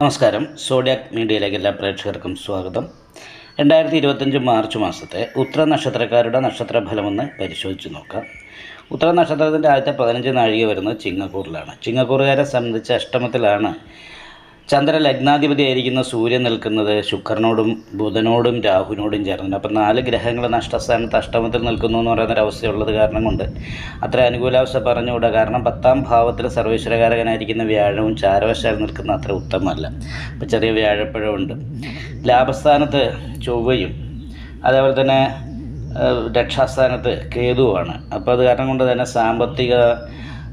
നമസ്കാരം. സോഡിയാക് മീഡിയയിലേക്ക് എല്ലാ പ്രേക്ഷകർക്കും സ്വാഗതം. രണ്ടായിരത്തി ഇരുപത്തഞ്ച് മാർച്ച് മാസത്തെ ഉത്തര നക്ഷത്രക്കാരുടെ നക്ഷത്രഫലമൊന്ന് പരിശോധിച്ച് നോക്കാം. ഉത്തര നക്ഷത്രത്തിന്റെ ആദ്യത്തെ പതിനഞ്ച് നാഴിക വരുന്നത് ചിങ്ങക്കൂറിലാണ്. ചിങ്ങക്കൂറുകാരെ സംബന്ധിച്ച് അഷ്ടമത്തിലാണ് ചന്ദ്ര ലഗ്നാധിപതിയായിരിക്കുന്ന സൂര്യൻ നിൽക്കുന്നത് ശുക്രനോടും ബുധനോടും രാഹുവിനോടും ചേർന്നു അപ്പം നാല് ഗ്രഹങ്ങൾ നഷ്ടസ്ഥാനത്ത് അഷ്ടമത്തിൽ നിൽക്കുന്നു എന്ന് പറയുന്ന ഒരവസ്ഥയുള്ളത് കാരണം കൊണ്ട് അത്ര അനുകൂലാവസ്ഥ പറഞ്ഞുകൂടാ. കാരണം പത്താം ഭാവത്തിൽ സർവേശ്വരകാരകനായിരിക്കുന്ന വ്യാഴവും ചാരവശാൽ നിൽക്കുന്ന അത്ര ഉത്തമമല്ല. അപ്പം ചെറിയ വ്യാഴപ്പഴമുണ്ട് ലാഭസ്ഥാനത്ത് ചൊവ്വയും അതേപോലെ തന്നെ രക്ഷാസ്ഥാനത്ത് കേതുവാണ് അപ്പോൾ അത് കാരണം കൊണ്ട് തന്നെ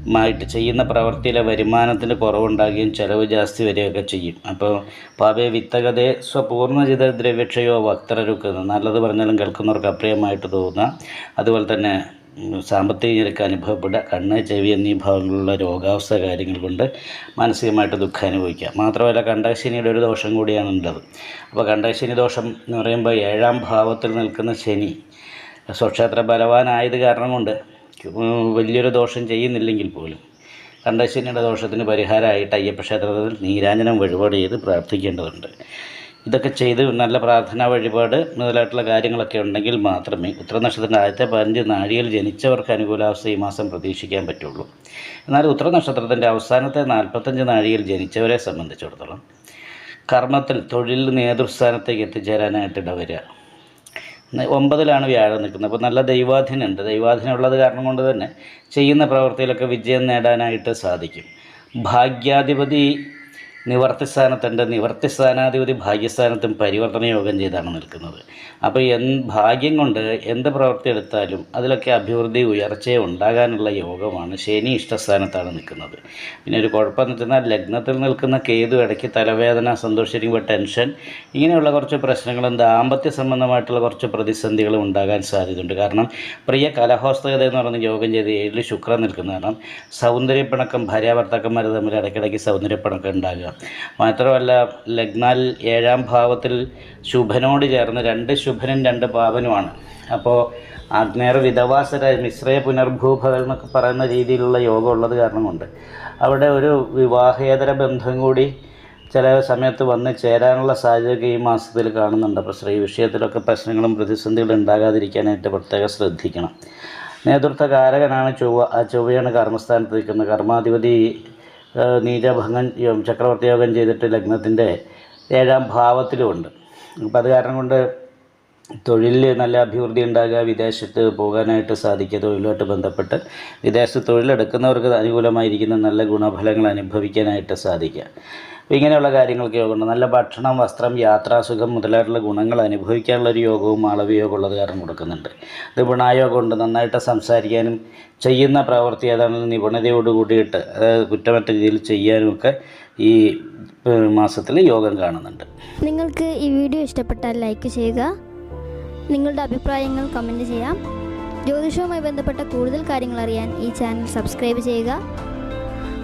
സാമ്പത്തികമായിട്ട് ചെയ്യുന്ന പ്രവൃത്തിയിലെ വരുമാനത്തിന് കുറവുണ്ടാകുകയും ചെലവ് ജാസ്തി വരികയൊക്കെ ചെയ്യും. അപ്പോൾ പാപേ വിത്തകതേ സ്വപൂർണജിത ദ്രവ്യക്ഷയോ വക്തരരുക്കുന്നു നല്ലത് പറഞ്ഞാലും കേൾക്കുന്നവർക്ക് അപ്രിയമായിട്ട് തോന്നുക. അതുപോലെ തന്നെ സാമ്പത്തിക ഞെരുക്ക് അനുഭവപ്പെടുക കണ്ണ് ചെവി എന്നീ ഭാഗങ്ങളിലുള്ള രോഗാവസ്ഥ കാര്യങ്ങൾ കൊണ്ട് മാനസികമായിട്ട് ദുഃഖം അനുഭവിക്കുക. മാത്രമല്ല കണ്ടകശനിയുടെ ഒരു ദോഷം കൂടിയാണ് ഉള്ളത്. അപ്പോൾ കണ്ടകശനി ദോഷം എന്ന് പറയുമ്പോൾ ഏഴാം ഭാവത്തിൽ നിൽക്കുന്ന ശനി സ്വക്ഷേത്ര ബലവാനായത് കാരണം കൊണ്ട് വലിയൊരു ദോഷം ചെയ്യുന്നില്ലെങ്കിൽ പോലും. കണ്ടശനിയുടെ ദോഷത്തിന് പരിഹാരമായിട്ട് അയ്യപ്പക്ഷേത്രത്തിൽ നീരാഞ്ജനം വഴിപാട് ചെയ്ത് പ്രാർത്ഥിക്കേണ്ടതുണ്ട്. ഇതൊക്കെ ചെയ്ത് നല്ല പ്രാർത്ഥനാ വഴിപാട് മുതലായിട്ടുള്ള കാര്യങ്ങളൊക്കെ ഉണ്ടെങ്കിൽ മാത്രമേ ഉത്തരനക്ഷത്രത്തിന്റെ ആദ്യത്തെ പതിനഞ്ച് നാഴികയിൽ ജനിച്ചവർക്ക് അനുകൂലാവസ്ഥ ഈ മാസം പ്രതീക്ഷിക്കാൻ പറ്റുള്ളൂ. എന്നാൽ ഉത്തരനക്ഷത്രത്തിന്റെ അവസാനത്തെ നാൽപ്പത്തഞ്ച് നാഴികയിൽ ജനിച്ചവരെ സംബന്ധിച്ചിടത്തോളം കർമ്മത്തിൽ തൊഴിൽ നേതൃസ്ഥാനത്തേക്ക് എത്തിച്ചേരാനായിട്ട് ഇടവരിക ഒമ്പതിലാണ് വ്യാഴം നിൽക്കുന്നത്. അപ്പോൾ നല്ല ദൈവാധീനമുണ്ട്. ദൈവാധീനം ഉള്ളത് കാരണം കൊണ്ട് തന്നെ ചെയ്യുന്ന പ്രവൃത്തിയിലൊക്കെ വിജയം നേടാനായിട്ട് സാധിക്കും. ഭാഗ്യാധിപതി നിവർത്തി നിവർത്തിസ്ഥാനാധിപതി നിവർത്തി സ്ഥാനാധിപതി ഭാഗ്യസ്ഥാനത്തും പരിവർത്തന യോഗം ചെയ്താണ് നിൽക്കുന്നത്. അപ്പോൾ എൻ ഭാഗ്യം കൊണ്ട് എന്ത് പ്രവൃത്തി എടുത്താലും അതിലൊക്കെ അഭിവൃദ്ധി ഉയർച്ചയെ ഉണ്ടാകാനുള്ള യോഗമാണ് ശനി ഇഷ്ടസ്ഥാനത്താണ് നിൽക്കുന്നത്. പിന്നെ ഒരു കുഴപ്പമെന്ന് വെച്ചാൽ ലഗ്നത്തിൽ നിൽക്കുന്ന കേതു ഇടയ്ക്ക് തലവേദന സന്തോഷിക്കുമ്പോൾ ടെൻഷൻ ഇങ്ങനെയുള്ള കുറച്ച് പ്രശ്നങ്ങളും ദാമ്പത്യ സംബന്ധമായിട്ടുള്ള കുറച്ച് പ്രതിസന്ധികളും ഉണ്ടാകാൻ സാധ്യതയുണ്ട്. കാരണം പ്രിയ കലഹോസ്തകത എന്ന് പറയുന്ന യോഗം ചെയ്ത് ഏഴിൽ ശുക്രൻ നിൽക്കുന്ന കാരണം സൗന്ദര്യപ്പിണക്കം ഭാര്യാഭർത്താക്കന്മാർ തമ്മിൽ ഇടയ്ക്കിടയ്ക്ക് സൗന്ദര്യപ്പിണക്കം ഉണ്ടാകുക. മാത്രമല്ല ലഗ്നാൽ ഏഴാം ഭാവത്തിൽ ശുഭനോട് ചേർന്ന് രണ്ട് ശുഭനും രണ്ട് പാപനുമാണ്. അപ്പോൾ ആഗ്നേയ വിധവാസര മിശ്രയ പുനർഭൂഭകൾ എന്നൊക്കെ പറയുന്ന രീതിയിലുള്ള യോഗം ഉള്ളത് കാരണം കൊണ്ട് അവിടെ ഒരു വിവാഹേതര ബന്ധം കൂടി ചില സമയത്ത് വന്ന് ചേരാനുള്ള സാഹചര്യം ഈ മാസത്തിൽ കാണുന്നുണ്ട്. അപ്പോൾ സ്ത്രീ വിഷയത്തിലൊക്കെ പ്രശ്നങ്ങളും പ്രതിസന്ധികളും ഉണ്ടാകാതിരിക്കാനായിട്ട് പ്രത്യേകം ശ്രദ്ധിക്കണം. നേതൃത്വ കാരകനാണ് ചൊവ്വ ആ ചൊവ്വയാണ് കർമ്മസ്ഥാനത്ത് നിൽക്കുന്നത്. കർമാധിപതി നീചഭംഗം ചക്രവർത്തിയോഗം ചക്രവർത്തി യോഗം ചെയ്തിട്ട് ലഗ്നത്തിന്റെ ഏഴാം ഭാവത്തിലുമുണ്ട് അപ്പോൾ അത് കാരണം കൊണ്ട് തൊഴിലിൽ നല്ല അഭിവൃദ്ധി ഉണ്ടാകുക വിദേശത്ത് പോകാനായിട്ട് സാധിക്കുക തൊഴിലുമായിട്ട് ബന്ധപ്പെട്ട് വിദേശത്ത് തൊഴിലെടുക്കുന്നവർക്ക് അനുകൂലമായിരിക്കുന്ന നല്ല ഗുണഫലങ്ങൾ അനുഭവിക്കാനായിട്ട് സാധിക്കുക. ഇങ്ങനെയുള്ള കാര്യങ്ങൾക്ക് യോഗമുണ്ട്. നല്ല ഭക്ഷണം വസ്ത്രം യാത്രാസുഖം മുതലായിട്ടുള്ള ഗുണങ്ങൾ അനുഭവിക്കാനുള്ള ഒരു യോഗവും മാളവയോഗം ഉള്ളത് കാരണം കൊടുക്കുന്നുണ്ട്. ഇത് ഗുണായോഗം ഉണ്ട്. നന്നായിട്ട് സംസാരിക്കാനും ചെയ്യുന്ന പ്രവൃത്തി ഏതാണെങ്കിലും നിപുണതയോട് കൂടിയിട്ട് അതായത് കുറ്റമറ്റ രീതിയിൽ ചെയ്യാനും ഒക്കെ ഈ മാസത്തിൽ യോഗം കാണുന്നുണ്ട്. നിങ്ങൾക്ക് ഈ വീഡിയോ ഇഷ്ടപ്പെട്ടാൽ ലൈക്ക് ചെയ്യുക. നിങ്ങളുടെ അഭിപ്രായങ്ങൾ കമന്റ് ചെയ്യാം. ജ്യോതിഷവുമായി ബന്ധപ്പെട്ട കൂടുതൽ കാര്യങ്ങൾ അറിയാൻ ഈ ചാനൽ സബ്സ്ക്രൈബ് ചെയ്യുക.